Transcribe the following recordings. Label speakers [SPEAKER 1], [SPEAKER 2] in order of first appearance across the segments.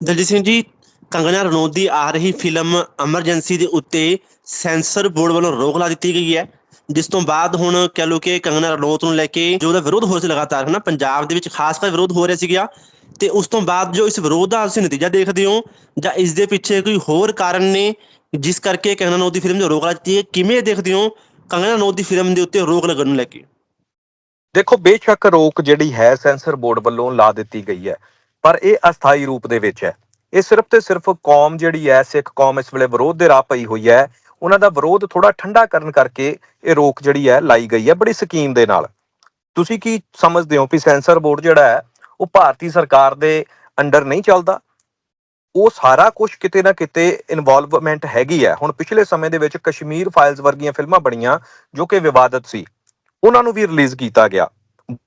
[SPEAKER 1] ਦਲਜੀਤ ਸਿੰਘ ਜੀ ਕੰਗਨਾ ਰਣੌਤ ਦੀ ਆ ਰਹੀ film emergency ਦੇ ਉੱਤੇ ਸੈਂਸਰ ਬੋਰਡ ਵੱਲੋਂ ਰੋਕ ਲਾ ਦਿੱਤੀ ਗਈ ਹੈ, ਜਿਸ ਤੋਂ ਬਾਅਦ ਹੁਣ ਕਹਿ ਲਓ ਕਿ ਕੰਗਨਾ ਰਣੌਤ ਨੂੰ ਲੈ ਕੇ ਜੋ ਉਹਦਾ ਵਿਰੋਧ ਹੋ ਰਿਹਾ ਸੀ ਲਗਾਤਾਰ ਹੈ ਪੰਜਾਬ ਦੇ ਵਿੱਚ ਖਾਸ ਕਰ ਵਿਰੋਧ ਹੋ ਰਿਹਾ ਸੀਗਾ, ਤੇ ਉਸ ਤੋਂ ਬਾਅਦ ਜੋ ਇਸ ਵਿਰੋਧ ਦਾ ਤੁਸੀਂ ਨਤੀਜਾ ਦੇਖਦੇ ਹੋ, ਜਾਂ ਇਸ ਦੇ ਪਿੱਛੇ ਕੋਈ ਹੋਰ ਕਾਰਨ ਨੇ, ਜਿਸ ਕਰਕੇ ਕੰਗਨਾ ਰਣੌਤ ਦੀ ਫਿਲਮ ਜੋ ਰੋਕ ਲਾ ਦਿੱਤੀ ਹੈ, ਕਿਵੇਂ ਦੇਖਦੇ ਹੋ ਕੰਗਨਾ ਰਣੌਤ ਦੀ ਫਿਲਮ ਦੇ ਉੱਤੇ ਰੋਕ ਲੱਗਣ ਨੂੰ ਲੈ ਕੇ?
[SPEAKER 2] ਦੇਖੋ, ਬੇਸ਼ੱਕ ਰੋਕ ਜਿਹੜੀ ਹੈ ਸੈਂਸਰ ਬੋਰਡ ਵੱਲੋਂ ਲਾ ਦਿੱਤੀ ਗਈ ਹੈ। ਪਰ ਇਹ ਅਸਥਾਈ ਰੂਪ ਦੇ ਵਿੱਚ ਹੈ। ਇਹ ਸਿਰਫ ਤੇ ਸਿਰਫ ਕੌਮ ਜਿਹੜੀ ਹੈ, ਸਿੱਖ ਕੌਮ ਇਸ ਵੇਲੇ ਵਿਰੋਧ ਦੇ ਰਾਹ ਪਈ ਹੋਈ ਹੈ। ਉਹਨਾਂ ਦਾ ਵਿਰੋਧ ਥੋੜਾ ਠੰਡਾ ਕਰਨ ਕਰਕੇ ਇਹ ਰੋਕ ਜਿਹੜੀ ਹੈ ਲਾਈ ਗਈ ਹੈ ਬੜੀ ਸਕੀਮ ਦੇ ਨਾਲ। ਤੁਸੀਂ ਕੀ ਸਮਝਦੇ ਹੋ ਕਿ ਸੈਂਸਰ ਬੋਰਡ ਜਿਹੜਾ ਹੈ, ਉਹ ਭਾਰਤੀ ਸਰਕਾਰ ਦੇ ਅੰਡਰ ਨਹੀਂ ਚੱਲਦਾ? ਉਹ ਸਾਰਾ ਕੁਝ ਕਿਤੇ ਨਾ ਕਿਤੇ ਇਨਵੋਲਵਮੈਂਟ ਹੈਗੀ ਹੈ। ਹੁਣ ਪਿਛਲੇ ਸਮੇਂ ਦੇ ਵਿੱਚ ਕਸ਼ਮੀਰ ਫਾਈਲਸ ਵਰਗੀਆਂ ਫਿਲਮਾਂ ਬਣੀਆਂ ਜੋ ਕਿ ਵਿਵਾਦਤ ਸੀ। ਉਹਨਾਂ ਨੂੰ ਵੀ ਰਿਲੀਜ਼ ਕੀਤਾ ਗਿਆ।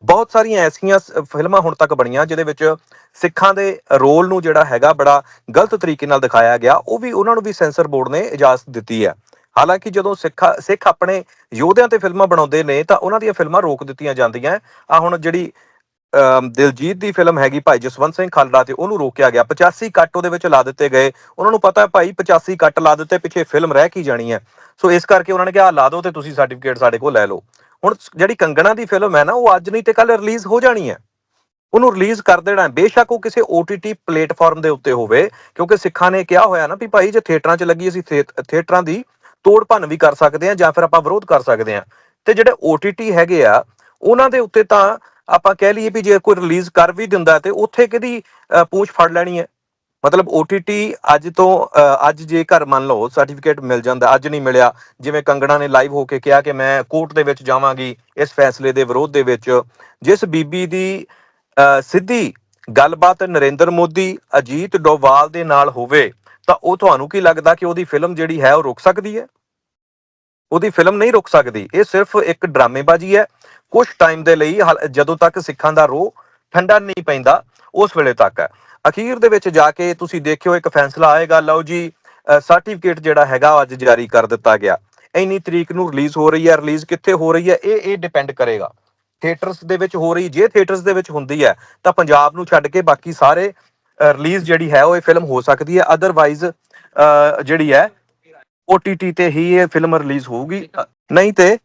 [SPEAKER 2] ਬਹੁਤ ਸਾਰੀਆਂ ਐਸੀਆਂ ਫਿਲਮਾਂ ਹੁਣ ਤੱਕ ਬਣੀਆਂ ਜਿਹਦੇ ਵਿੱਚ ਸਿੱਖਾਂ ਦੇ ਰੋਲ ਨੂੰ ਜਿਹੜਾ ਹੈਗਾ ਬੜਾ ਗਲਤ ਤਰੀਕੇ ਨਾਲ ਦਿਖਾਇਆ ਗਿਆ ਉਹ ਵੀ ਉਹਨਾਂ ਨੂੰ ਵੀ ਸੈਂਸਰ ਬੋਰਡ ਨੇ ਇਜਾਜ਼ਤ ਦਿੱਤੀ ਹੈ। ਹਾਲਾਂਕਿ ਜਦੋਂ ਸਿੱਖ ਸਿੱਖ ਆਪਣੇ ਯੋਧਿਆਂ ਤੇ ਫਿਲਮਾਂ ਬਣਾਉਂਦੇ ਨੇ ਤਾਂ ਉਹਨਾਂ ਦੀਆਂ ਫਿਲਮਾਂ ਰੋਕ ਦਿੱਤੀਆਂ ਜਾਂਦੀਆਂ। ਆ ਹੁਣ ਜਿਹੜੀ ਅਮ, ਦਿਲਜੀਤ ਦੀ ਫਿਲਮ ਹੈਗੀ ਭਾਈ ਜਸਵੰਤ ਸਿੰਘ ਖਾਲੜਾ ਤੇ ਉਹਨੂੰ ਰੋਕਿਆ ਗਿਆ। 85 ਕੱਟ ਉਹਦੇ ਵਿੱਚ ਲਾ ਦਿੱਤੇ ਗਏ। ਉਹਨਾਂ ਨੂੰ ਪਤਾ ਹੈ ਭਾਈ 85 ਕੱਟ ਲਾ ਦਿੱਤੇ ਪਿੱਛੇ ਫਿਲਮ ਰਹਿ ਕੀ ਜਾਣੀ ਹੈ। ਸੋ ਇਸ ਕਰਕੇ ਉਹਨਾਂ ਨੇ ਕਿਹਾ ਲਾ ਦਿਓ ਤੇ ਤੁਸੀਂ ਸਰਟੀਫਿਕੇਟ ਸਾਡੇ ਕੋਲ ਲੈ ਲਓ। ਹੁਣ ਜਿਹੜੀ ਕੰਗਣਾ ਦੀ ਫਿਲਮ ਹੈ ਨਾ, ਉਹ ਅੱਜ ਨਹੀਂ ਤੇ ਕੱਲ ਰਿਲੀਜ਼ ਹੋ ਜਾਣੀ ਹੈ। ਉਹਨੂੰ ਰਿਲੀਜ਼ ਕਰ ਦੇਣਾ ਬੇਸ਼ੱਕ ਉਹ ਕਿਸੇ OTT ਪਲੇਟਫਾਰਮ ਦੇ ਉੱਤੇ ਹੋਵੇ, ਕਿਉਂਕਿ ਸਿੱਖਾਂ ਨੇ ਕਿਹਾ ਹੋਇਆ ਨਾ ਵੀ ਭਾਈ ਜੇ ਥੀਏਟਰਾਂ 'ਚ ਲੱਗੀ ਅਸੀਂ ਥੀਏ- ਥੀਏਟਰਾਂ ਦੀ ਤੋੜ ਭੰਨ ਵੀ ਕਰ ਸਕਦੇ ਹਾਂ ਜਾਂ ਫਿਰ ਆਪਾਂ ਵਿਰੋਧ ਕਰ ਸਕਦੇ ਹਾਂ। ਤੇ ਜਿਹੜੇ OTT ਹੈਗੇ ਆ, ਉਹਨਾਂ ਦੇ ਉੱਤੇ ਤਾਂ ਆਪਾਂ ਕਹਿ ਲਈਏ ਵੀ ਜੇ ਕੋਈ ਰਿਲੀਜ਼ ਕਰ ਵੀ ਦਿੰਦਾ ਤੇ ਉੱਥੇ ਕਿਹਦੀ ਪੂਛ ਫੜ ਲੈਣੀ ਹੈ? ਮਤਲਬ OTT ਅੱਜ ਤੋਂ ਅ, ਅੱਜ ਜੇਕਰ ਮੰਨ ਲਓ ਸਰਟੀਫਿਕੇਟ ਮਿਲ ਜਾਂਦਾ ਅੱਜ ਨਹੀਂ ਮਿਲਿਆ ਜਿਵੇਂ ਕੰਗਣਾ ਨੇ ਲਾਈਵ ਹੋ ਕੇ ਕਿਹਾ ਕਿ ਮੈਂ ਕੋਰਟ ਦੇ ਵਿੱਚ ਜਾਵਾਂਗੀ ਇਸ ਫੈਸਲੇ ਦੇ ਵਿਰੋਧ ਦੇ ਵਿੱਚ ਜਿਸ ਬੀਬੀ ਦੀ ਸਿੱਧੀ ਗੱਲਬਾਤ ਨਰਿੰਦਰ ਮੋਦੀ ਅਜੀਤ ਡੋਵਾਲ ਦੇ ਨਾਲ ਹੋਵੇ ਤਾਂ ਉਹ ਤੁਹਾਨੂੰ ਕੀ ਲੱਗਦਾ ਕਿ ਉਹਦੀ ਫਿਲਮ ਜਿਹੜੀ ਹੈ ਉਹ ਰੁਕ ਸਕਦੀ ਹੈ? ਉਹਦੀ ਫਿਲਮ ਨਹੀਂ ਰੁਕ ਸਕਦੀ ਇਹ ਸਿਰਫ ਇੱਕ ਡਰਾਮੇਬਾਜ਼ੀ ਹੈ। ਕੁਝ ਟਾਈਮ ਦੇ ਲਈ ਹਾਲ- ਜਦੋਂ ਤੱਕ ਸਿੱਖਾਂ ਦਾ ਰੋਹ ਠੰਡਾ ਨਹੀਂ ਪੈਂਦਾ ਉਸ ਵੇਲੇ ਤੱਕ ਹੈ। ਅਖੀਰ ਦੇ ਵਿੱਚ ਜਾ ਕੇ ਤੁਸੀਂ ਦੇਖਿਓ, ਇੱਕ ਫੈਸਲਾ ਆਏਗਾ, ਲਓ ਜੀ ਸਰਟੀਫਿਕੇਟ ਜਿਹੜਾ ਹੈਗਾ ਅੱਜ ਜਾਰੀ ਕਰ ਦਿੱਤਾ ਗਿਆ। ਇੰਨੀ ਤਰੀਕ ਨੂੰ ਰਿਲੀਜ਼ ਹੋ ਰਹੀ ਹੈ ਰਿਲੀਜ਼ ਕਿੱਥੇ ਹੋ ਰਹੀ ਹੈ, ਇਹ ਇਹ ਡਿਪੈਂਡ ਕਰੇਗਾ। ਥੀਏਟਰਸ ਦੇ ਵਿੱਚ ਹੋ ਰਹੀ, ਜੇ ਥੀਏਟਰਸ ਦੇ ਵਿੱਚ ਹੁੰਦੀ ਹੈ, ਤਾਂ ਪੰਜਾਬ ਨੂੰ ਛੱਡ ਕੇ ਬਾਕੀ ਸਾਰੇ ਰਿਲੀਜ਼ ਜਿਹੜੀ ਹੈ ਉਹ ਇਹ ਫਿਲਮ ਹੋ ਸਕਦੀ ਹੈ। ਅਦਰਵਾਈਜ਼ ਜਿਹੜੀ ਹੈ OTT ਤੇ ਹੀ ਇਹ ਫਿਲਮ ਰਿਲੀਜ਼ ਹੋਊਗੀ। ਨਹੀਂ ਤੇ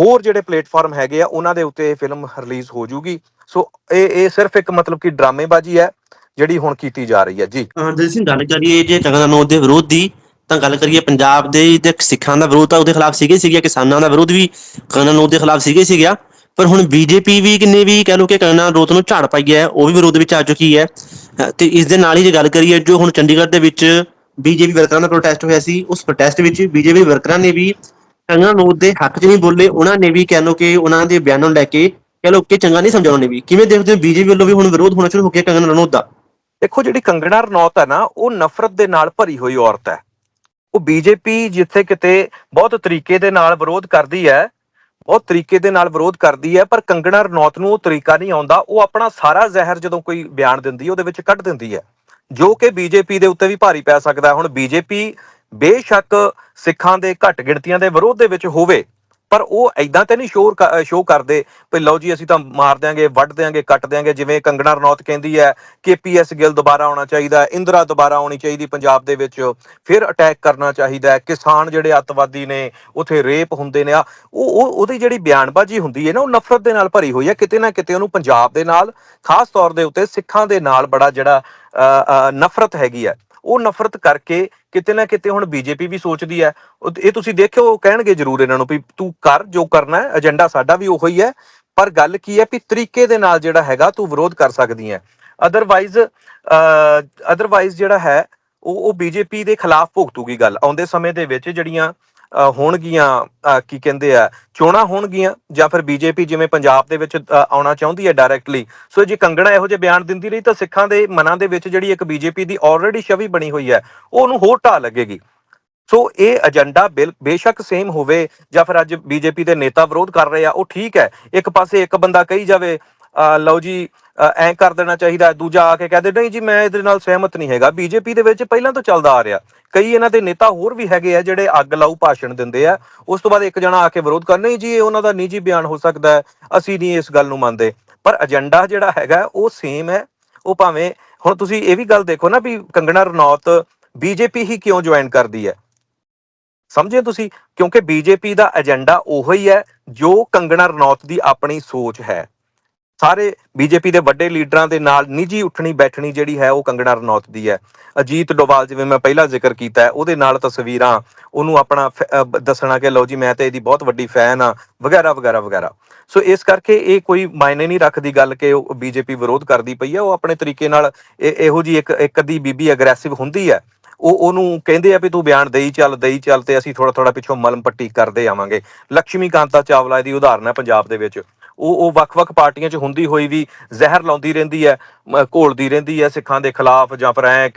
[SPEAKER 2] ਹੋਰ ਜਿਹੜੇ ਪਲੇਟਫਾਰਮ ਹੈਗੇ ਆ, ਉਹਨਾਂ ਦੇ ਉੱਤੇ ਇਹ ਫਿਲਮ ਰਿਲੀਜ਼ ਹੋ ਜੂਗੀ। ਸੋ ਇਹ ਇਹ ਸਿਰਫ ਇੱਕ ਮਤਲਬ ਕਿ ਡਰਾਮੇਬਾਜ਼ੀ ਹੈ, ਜਿਹੜੀ ਹੁਣ ਕੀਤੀ ਜਾ ਰਹੀ ਹੈ। ਜੀ।
[SPEAKER 1] ਦਲਜੀਤ ਸਿੰਘ ਗੱਲ ਕਰੀਏ ਜੇ ਕੰਗਨਾ ਦੇ ਵਿਰੋਧ ਦੀ, ਤਾਂ ਗੱਲ ਕਰੀਏ ਪੰਜਾਬ ਦੇ ਤੇ ਸਿੱਖਾਂ ਦਾ ਵਿਰੋਧ ਤਾਂ ਉਹਦੇ ਖਿਲਾਫ ਸੀਗੇ ਸੀਗਾ, ਕਿਸਾਨਾਂ ਦਾ ਵਿਰੋਧ ਵੀ ਕੰਗਨਾ ਦੇ ਖਿਲਾਫ ਸੀਗੇ ਸੀਗਾ। ਪਰ ਹੁਣ ਬੀਜੇਪੀ ਵੀ ਕਿੰਨੇ ਵੀ ਕਹਿ ਲੋ ਕਿ ਕੰਗਨਾ ਰਣੌਤ ਨੂੰ ਝਾੜ ਪਾਈ ਹੈ, ਉਹ ਵੀ ਵਿਰੋਧ ਵਿੱਚ ਆ ਚੁੱਕੀ ਹੈ। ਤੇ ਇਸ ਦੇ ਨਾਲ ਹੀ ਜੇ ਗੱਲ ਕਰੀਏ, ਜੋ ਹੁਣ ਚੰਡੀਗੜ੍ਹ ਦੇ ਵਿੱਚ ਬੀਜੇਪੀ ਵਰਕਰਾਂ ਦਾ ਪ੍ਰੋਟੈਸਟ ਹੋਇਆ ਸੀ, ਉਸ ਪ੍ਰੋਟੈਸਟ ਵਿੱਚ ਬੀਜੇਪੀ ਵਰਕਰਾਂ ਨੇ ਵੀ ਕੰਗਨਾ ਰਣੌਤ ਦੇ ਹੱਕ 'ਚ ਨਹੀਂ ਬੋਲੇ, ਉਹਨਾਂ ਨੇ ਵੀ ਕਹਿ ਲੋ ਕਿ ਉਹਨਾਂ ਦੇ ਬਿਆਨਾਂ ਨੂੰ ਲੈ ਕੇ ਕਹਿ ਲੋ ਕਿ ਚੰਗਾ ਨਹੀਂ ਸਮਝਾਉਣ ਨੇ ਵੀ। ਕਿਵੇਂ ਦੇਖਦੇ ਹੋ ਬੀਜੇਪੀ ਵੱਲੋਂ ਵੀ ਹੁਣ ਵਿਰੋਧ ਹੋਣਾ ਸ਼ੁਰੂ ਹੋ ਗਿਆ ਕੰਗਨਾ ਰਣੌਤ ਦਾ?
[SPEAKER 2] ਦੇਖੋ, ਜਿਹੜੀ ਕੰਗਣਾ ਰਣੌਤ ਹੈ ਨਾ, ਉਹ ਨਫ਼ਰਤ ਦੇ ਨਾਲ ਭਰੀ ਹੋਈ ਔਰਤ ਹੈ। ਉਹ ਬੀਜੇਪੀ ਜਿੱਥੇ ਕਿਤੇ ਬਹੁਤ ਤਰੀਕੇ ਦੇ ਨਾਲ ਵਿਰੋਧ ਕਰਦੀ ਹੈ, ਬਹੁਤ ਤਰੀਕੇ ਦੇ ਨਾਲ ਵਿਰੋਧ ਕਰਦੀ ਹੈ, ਪਰ ਕੰਗਣਾ ਰਣੌਤ ਨੂੰ ਉਹ ਤਰੀਕਾ ਨਹੀਂ ਆਉਂਦਾ। ਉਹ ਆਪਣਾ ਸਾਰਾ ਜ਼ਹਿਰ ਜਦੋਂ ਕੋਈ ਬਿਆਨ ਦਿੰਦੀ ਹੈ, ਉਹਦੇ ਵਿੱਚ ਕੱਢ ਦਿੰਦੀ ਹੈ। ਜੋ ਕਿ ਬੀਜੇਪੀ ਦੇ ਉੱਤੇ ਵੀ ਭਾਰੀ ਪੈ ਸਕਦਾ ਹੁਣ ਬੀਜੇਪੀ ਬੇਸ਼ੱਕ ਸਿੱਖਾਂ ਦੇ ਘੱਟ ਗਿਣਤੀਆਂ ਦੇ ਵਿਰੋਧ ਦੇ ਵਿੱਚ ਹੋਵੇ, ਪਰ ਉਹ ਐਦਾਂ ਤੇ ਨਹੀਂ ਸ਼ੋਰ ਸ਼ੋਅ ਕਰਦੇ ਵੀ ਲਓ ਜੀ, ਅਸੀਂ ਤਾਂ ਮਾਰ ਦਿਆਂਗੇ, ਵੱਢ ਦਿਆਂਗੇ, ਕੱਟ ਦਿਆਂਗੇ, ਜਿਵੇਂ ਕੰਗਣਾ ਰਣੌਤ ਕਹਿੰਦੀ ਹੈ ਕਿ ਪੀਐਸ ਗਿੱਲ ਦੁਬਾਰਾ ਆਉਣਾ ਚਾਹੀਦਾ, ਇੰਦਰਾ ਦੁਬਾਰਾ ਆਉਣੀ ਚਾਹੀਦੀ ਪੰਜਾਬ ਦੇ ਵਿੱਚ, ਫਿਰ ਅਟੈਕ ਕਰਨਾ ਚਾਹੀਦਾ ਕਿਸਾਨ ਜਿਹੜੇ ਅੱਤਵਾਦੀ ਨੇ, ਉਥੇ ਰੇਪ ਹੁੰਦੇ ਨੇ, ਆ, ਉਹ ਉਹਦੀ ਜਿਹੜੀ ਬਿਆਨਬਾਜ਼ੀ ਹੁੰਦੀ ਹੈ ਨਾ, ਉਹ ਨਫ਼ਰਤ ਦੇ ਨਾਲ ਭਰੀ ਹੋਈ ਹੈ, ਕਿਤੇ ਨਾ ਕਿਤੇ ਉਹਨੂੰ ਪੰਜਾਬ ਦੇ ਨਾਲ, ਖਾਸ ਤੌਰ ਦੇ ਉੱਤੇ ਸਿੱਖਾਂ ਦੇ ਨਾਲ ਬੜਾ ਜਿਹੜਾ ਨਫ਼ਰਤ ਹੈਗੀ ਹੈ। ਉਹ ਨਫ਼ਰਤ ਕਰਕੇ ਕਿਤੇ ਨਾ ਕਿਤੇ ਹੁਣ ਬੀਜੇਪੀ ਵੀ ਸੋਚਦੀ ਹੈ। ਇਹ ਤੁਸੀਂ ਦੇਖਿਓ ਕਹਿਣਗੇ ਜ਼ਰੂਰ ਇਹਨਾਂ ਨੂੰ ਵੀ ਤੂੰ ਕਰ ਜੋ ਕਰਨਾ ਹੈ ਏਜੰਡਾ ਸਾਡਾ ਵੀ ਉਹੀ ਹੈ। ਪਰ ਗੱਲ ਕੀ ਹੈ ਵੀ ਤਰੀਕੇ ਦੇ ਨਾਲ ਜਿਹੜਾ ਹੈਗਾ ਤੂੰ ਵਿਰੋਧ ਕਰ ਸਕਦੀ ਹੈ। ਅਦਰਵਾਈਜ਼ ਅਦਰਵਾਈਜ਼ ਜਿਹੜਾ ਹੈ, ਉਹ ਉਹ ਬੀਜੇਪੀ ਦੇ ਖਿਲਾਫ ਭੁਗਤੂਗੀ ਗੱਲ। ਆਉਂਦੇ ਸਮੇਂ ਦੇ ਵਿੱਚ ਜਿਹੜੀਆਂ ਹੋਣਗੀਆਂ ਕੀ ਕਹਿੰਦੇ ਆ, ਚੋਣਾਂ ਹੋਣਗੀਆਂ ਜਾਂ ਫਿਰ ਬੀਜੇਪੀ ਜਿਵੇਂ ਪੰਜਾਬ ਦੇ ਵਿੱਚ ਆਉਣਾ ਚਾਹੁੰਦੀ ਹੈ ਡਾਇਰੈਕਟਲੀ ਸੋ ਜੇ ਕੰਗਣਾ ਇਹੋ ਜਿਹੇ ਬਿਆਨ ਦਿੰਦੀ ਰਹੀ ਤਾਂ ਸਿੱਖਾਂ ਦੇ ਮਨਾਂ ਦੇ ਵਿੱਚ ਜਿਹੜੀ ਇੱਕ ਬੀਜੇਪੀ ਦੀ ਆਲਰੇਡੀ ਛਵੀ ਬਣੀ ਹੋਈ ਹੈ, ਉਹ ਉਹਨੂੰ ਹੋਰ ਢਾਹ ਲੱਗੇਗੀ। ਸੋ ਇਹ ਏਜੰਡਾ ਬਿਲ, ਬੇਸ਼ੱਕ ਸੇਮ ਹੋਵੇ ਜਾਂ ਫਿਰ ਅੱਜ ਬੀਜੇਪੀ ਦੇ ਨੇਤਾ ਵਿਰੋਧ ਕਰ ਰਹੇ ਆ, ਉਹ ਠੀਕ ਹੈ। ਇੱਕ ਪਾਸੇ ਇੱਕ ਬੰਦਾ ਕਹੀ ਜਾਵੇ, ਅਹ ਲਓ ਜੀ ਐਂ ਕਰ ਦੇਣਾ ਚਾਹੀਦਾ ਹੈ, ਦੂਜਾ ਆ ਕੇ ਕਹਦੇ ਨਹੀਂ ਜੀ ਮੈਂ ਇਹਦੇ ਨਾਲ ਸਹਿਮਤ ਨਹੀਂ ਹੈਗਾ। ਬੀਜੇਪੀ ਦੇ ਵਿੱਚ ਪਹਿਲਾਂ ਤੋਂ ਚੱਲਦਾ ਆ ਰਿਹਾ। ਕਈ ਇਹਨਾਂ ਦੇ ਨੇਤਾ ਹੋਰ ਵੀ ਹੈਗੇ ਆ ਜਿਹੜੇ ਅੱਗ ਲਾਊ ਭਾਸ਼ਣ ਦਿੰਦੇ ਆ। ਉਸ ਤੋਂ ਬਾਅਦ ਇੱਕ ਜਣਾ ਆ ਕੇ ਵਿਰੋਧ ਕਰ ਨਹੀਂ ਜੀ ਇਹ ਉਹਨਾਂ ਦਾ ਨਿੱਜੀ ਬਿਆਨ ਹੋ ਸਕਦਾ ਹੈ ਅਸੀਂ ਨਹੀਂ ਇਸ ਗੱਲ ਨੂੰ ਮੰਨਦੇ। ਪਰ ਏਜੰਡਾ ਜਿਹੜਾ ਹੈਗਾ ਉਹ ਸੇਮ ਹੈ। ਉਹ ਭਾਵੇਂ ਹੁਣ ਤੁਸੀਂ ਇਹ ਵੀ ਗੱਲ ਦੇਖੋ ਨਾ ਵੀ ਕੰਗਣਾ ਰਣੌਤ ਬੀਜੇਪੀ ਹੀ ਕਿਉਂ ਜੁਆਇਨ ਕਰਦੀ ਹੈ? ਸਮਝੇ ਤੁਸੀਂ? ਕਿਉਂਕਿ ਬੀਜੇਪੀ ਦਾ ਏਜੰਡਾ ਉਹੀ ਹੀ ਹੈ ਜੋ ਕੰਗਣਾ ਰਣੌਤ ਦੀ ਆਪਣੀ ਸੋਚ ਹੈ। ਸਾਰੇ ਬੀਜੇਪੀ ਦੇ ਵੱਡੇ ਲੀਡਰਾਂ ਦੇ ਨਾਲ ਨਿੱਜੀ ਉੱਠਣੀ ਬੈਠਣੀ ਜਿਹੜੀ ਹੈ ਉਹ ਕੰਗਣਾ ਰਣੌਤ ਦੀ ਹੈ। ਅਜੀਤ ਡੋਵਾਲ ਜਿਵੇਂ ਮੈਂ ਪਹਿਲਾਂ ਜ਼ਿਕਰ ਕੀਤਾ ਹੈ, ਉਹਦੇ ਨਾਲ ਤਸਵੀਰਾਂ, ਉਹਨੂੰ ਆਪਣਾ ਫ- ਦੱਸਣਾ ਕਿ ਲਓ ਜੀ ਮੈਂ ਤੇ ਇਹਦੀ ਬਹੁਤ ਵੱਡੀ ਫੈਨ ਆ ਵਗੈਰਾ ਵਗੈਰਾ ਵਗੈਰਾ। ਸੋ ਇਸ ਕਰਕੇ ਇਹ ਕੋਈ ਮਾਇਨੇ ਨਹੀਂ ਰੱਖਦੀ ਗੱਲ ਕਿ ਉਹ ਬੀਜੇਪੀ ਵਿਰੋਧ ਕਰਦੀ ਪਈ ਹੈ, ਉਹ ਆਪਣੇ ਤਰੀਕੇ ਨਾਲ ਇਹ- ਇਹੋ ਜੀ ਇੱਕ ਇੱਕ ਅੱਧੀ ਬੀਬੀ ਅਗਰੈਸਿਵ ਹੁੰਦੀ ਹੈ। ਉਹ, ਉਹਨੂੰ ਕਹਿੰਦੇ ਆ ਵੀ ਤੂੰ ਬਿਆਨ ਦੇਈ ਚੱਲ ਦੇਈ ਚੱਲ ਤੇ ਅਸੀਂ ਥੋੜਾ ਥੋੜਾ ਪਿੱਛੋਂ ਮਲਮ ਪੱਟੀ ਕਰਦੇ ਆਵਾਂਗੇ। ਲక్ష్ਮੀ ਕਾਂਤਾ ਚਾਵਲਾ ਦੀ ਉਦਾਹਰਨ ਹੈ ਪੰਜਾਬ ਦੇ ਵਿੱਚ। ਉਹ ਉਹ ਵੱਖ-ਵੱਖ ਪਾਰਟੀਆਂ 'ਚ ਹੁੰਦੀ ਹੋਈ ਵੀ ਜ਼ਹਿਰ ਲਾਉਂਦੀ ਰਹਿੰਦੀ ਹੈ ਘੋਲਦੀ ਰਹਿੰਦੀ ਹੈ ਸਿੱਖਾਂ ਦੇ ਖਿਲਾਫ ਜਾਂ ਫਿਰ ਐ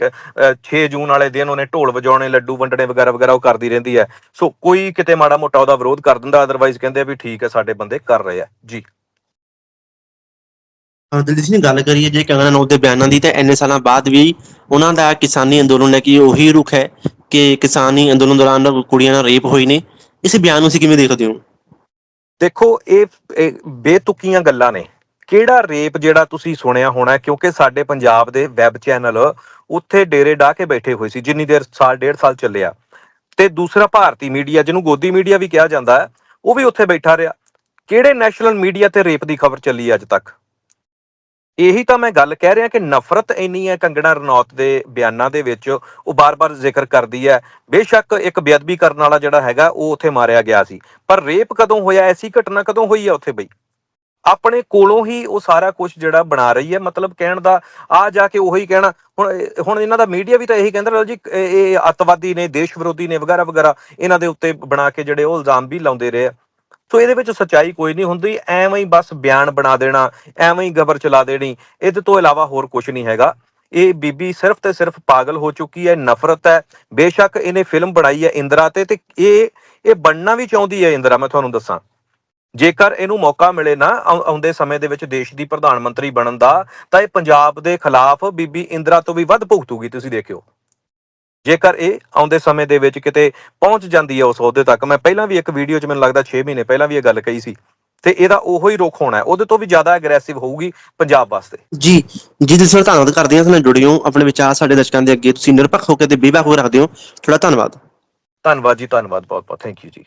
[SPEAKER 2] 6 ਜੂਨ ਵਾਲੇ ਦਿਨ ਉਹਨੇ ਢੋਲ ਵਜਾਉਣੇ, ਲੱਡੂ ਵੰਡਣੇ ਵਗੈਰਾ ਵਗੈਰਾ ਉਹ ਕਰਦੀ ਰਹਿੰਦੀ ਹੈ। ਸੋ ਕੋਈ ਕਿਤੇ ਮਾੜਾ ਮੋਟਾ ਉਹਦਾ ਵਿਰੋਧ ਕਰ ਦਿੰਦਾ ਅਦਰਵਾਈਜ਼ ਕਹਿੰਦੇ ਵੀ ਠੀਕ ਹੈ, ਸਾਡੇ ਬੰਦੇ ਕਰ ਰਹੇ ਆ। ਜੀ।
[SPEAKER 1] ਅਹ ਦਲਜੀਤ ਸਿੰਘ, ਗੱਲ ਕਰੀਏ ਜੇ ਕੰਗਨਾ ਰਣੌਤ ਦੇ ਬਿਆਨਾਂ ਦੀ ਤਾਂ ਇੰਨੇ ਸਾਲਾਂ ਬਾਅਦ ਵੀ ਉਹਨਾਂ ਦਾ ਕਿਸਾਨੀ ਅੰਦੋਲਨ ਹੈ ਕਿ ਉਹੀ ਰੁਖ ਹੈ ਕਿ ਕਿਸਾਨੀ ਅੰਦੋਲਨ ਦੌਰਾਨ ਕੁੜੀਆਂ ਨਾਲ ਰੇਪ ਹੋਈ ਨੇ। ਇਸ ਬਿਆਨ ਨੂੰ ਤੁਸੀਂ ਕਿਵੇਂ ਦੇਖਦੇ ਹੋ?
[SPEAKER 2] ਦੇਖੋ, ਇਹ ਇਹ ਬੇਤੁਕੀਆਂ ਗੱਲਾਂ ਨੇ। ਕਿਹੜਾ ਰੇਪ ਜਿਹੜਾ ਤੁਸੀਂ ਸੁਣਿਆ ਹੋਣਾ ਕਿਉਂਕਿ ਸਾਡੇ ਪੰਜਾਬ ਦੇ ਵੈਬ ਚੈਨਲ ਉੱਥੇ ਡੇਰੇ ਢਾ ਕੇ ਬੈਠੇ ਹੋਏ ਸੀ, ਜਿੰਨੀ ਦੇਰ ਸਾਲ, ਡੇਢ ਸਾਲ ਚੱਲਿਆ। ਤੇ ਦੂਸਰਾ ਭਾਰਤੀ ਮੀਡੀਆ, ਜਿਹਨੂੰ ਗੋਦੀ ਮੀਡੀਆ ਵੀ ਕਿਹਾ ਜਾਂਦਾ ਹੈ, ਉਹ ਵੀ ਉੱਥੇ ਬੈਠਾ ਰਿਹਾ। ਕਿਹੜੇ ਨੈਸ਼ਨਲ ਮੀਡੀਆ ਤੇ ਰੇਪ ਦੀ ਖਬਰ ਚੱਲੀ ਅੱਜ ਤੱਕ? ਇਹੀ ਤਾਂ ਮੈਂ ਗੱਲ ਕਹਿ ਰਿਹਾ ਕਿ ਨਫ਼ਰਤ ਇੰਨੀ ਹੈ ਕੰਗਣਾ ਰਣੌਤ ਦੇ ਬਿਆਨਾਂ ਦੇ ਵਿੱਚ, ਉਹ ਬਾਰ-ਬਾਰ ਜ਼ਿਕਰ ਕਰਦੀ ਹੈ। ਬੇਸ਼ੱਕ ਇੱਕ ਬੇਅਦਬੀ ਕਰਨ ਵਾਲਾ ਜਿਹੜਾ ਹੈਗਾ, ਉਹ ਉੱਥੇ ਮਾਰਿਆ ਗਿਆ ਸੀ। ਪਰ ਰੇਪ ਕਦੋਂ ਹੋਇਆ, ਐਸੀ ਘਟਨਾ ਕਦੋਂ ਹੋਈ ਹੈ ਉੱਥੇ ਬਈ? ਆਪਣੇ ਕੋਲੋਂ ਹੀ ਉਹ ਸਾਰਾ ਕੁਝ ਜਿਹੜਾ ਬਣਾ ਰਹੀ ਹੈ। ਮਤਲਬ ਕਹਿਣ ਦਾ, ਆ ਜਾ ਕੇ ਉਹੀ ਕਹਿਣਾ। ਹੁਣ ਹੁਣ ਇਹਨਾਂ ਦਾ ਮੀਡੀਆ ਵੀ ਤਾਂ ਇਹੀ ਕਹਿੰਦਾ, ਲਓ ਜੀ, ਇਹ ਇਹ ਅੱਤਵਾਦੀ ਨੇ, ਦੇਸ਼ ਵਿਰੋਧੀ ਨੇ ਵਗੈਰਾ ਵਗੈਰਾ ਇਹਨਾਂ ਦੇ ਉੱਤੇ ਬਣਾ ਕੇ ਜਿਹੜੇ ਉਹ ਇਲਜ਼ਾਮ ਵੀ ਲਾਉਂਦੇ ਰਹੇ ਆ। ਸੋ ਇਹਦੇ ਵਿੱਚ ਸੱਚਾਈ ਕੋਈ ਨਹੀਂ ਹੁੰਦੀ, ਐਵੇਂ ਹੀ ਬਸ ਬਿਆਨ ਬਣਾ ਦੇਣਾ, ਐਵੇਂ ਹੀ ਗਬਰ ਚਲਾ ਦੇਣੀ, ਇਹਦੇ ਤੋਂ ਇਲਾਵਾ ਹੋਰ ਕੁਝ ਨਹੀਂ ਹੈਗਾ। ਇਹ ਬੀਬੀ ਸਿਰਫ ਤੇ ਸਿਰਫ ਪਾਗਲ ਹੋ ਚੁੱਕੀ ਹੈ, ਨਫ਼ਰਤ ਹੈ, ਬੇਸ਼ੱਕ ਇਹਨੇ ਫਿਲਮ ਬਣਾਈ ਹੈ ਇੰਦਰਾ ਤੇ ਤੇ ਇਹ ਇਹ ਬਣਨਾ ਵੀ ਚਾਹੁੰਦੀ ਹੈ ਇੰਦਰਾ, ਮੈਂ ਤੁਹਾਨੂੰ ਦੱਸਾਂ। ਜੇਕਰ ਇਹਨੂੰ ਮੌਕਾ ਮਿਲੇ ਨਾ ਆਉਂਦੇ ਸਮੇਂ ਦੇ ਵਿੱਚ ਦੇਸ਼ ਦੀ ਪ੍ਰਧਾਨ ਮੰਤਰੀ ਬਣਨ ਦਾ, ਤਾਂ ਇਹ ਪੰਜਾਬ ਦੇ ਖਿਲਾਫ ਬੀਬੀ ਇੰਦਰਾ ਤੋਂ ਵੀ ਵੱਧ ਭੁਗਤੂਗੀ, ਤੁਸੀਂ ਦੇਖਿਓ। ਜੇਕਰ ਇਹ ਆਉਂਦੇ ਸਮੇਂ ਦੇ ਵਿੱਚ ਕਿਤੇ ਪਹੁੰਚ ਜਾਂਦੀ ਹੈ ਉਸ ਅਹੁਦੇ ਤੱਕ ਮੈਂ ਪਹਿਲਾਂ ਵੀ ਇੱਕ ਵੀਡੀਓ 'ਚ ਮੈਨੂੰ ਲੱਗਦਾ 6 ਮਹੀਨੇ ਪਹਿਲਾਂ ਵੀ ਇਹ ਗੱਲ ਕਹੀ ਸੀ ਤੇ ਇਹਦਾ ਉਹੋ ਹੀ ਰੁਖ ਹੋਣਾ ਹੈ। ਉਹਦੇ ਤੋਂ ਵੀ ਜ਼ਿਆਦਾ ਐਗਰੈਸਿਵ ਹੋਊਗੀ ਪੰਜਾਬ ਵਾਸਤੇ।
[SPEAKER 1] ਜੀ ਜੀ ਦਿਲ ਸਰ ਧੰਨਵਾਦ ਕਰਦੇ ਹਾਂ ਸਾਡੇ ਨਾਲ ਜੁੜੇ ਹੋ। ਆਪਣੇ ਵਿਚਾਰ ਸਾਡੇ ਦਰਸ਼ਕਾਂ ਦੇ ਅੱਗੇ ਤੁਸੀਂ ਨਿਰਪੱਖ ਹੋ ਕੇ ਤੇ ਬੇਬਾਕ ਹੋ ਰੱਖਦੇ ਹੋ। ਤੁਹਾਡਾ ਧੰਨਵਾਦ।
[SPEAKER 2] ਧੰਨਵਾਦ ਜੀ ਧੰਨਵਾਦ ਬਹੁਤ ਬਹੁਤ ਥੈਂਕ ਯੂ ਜੀ।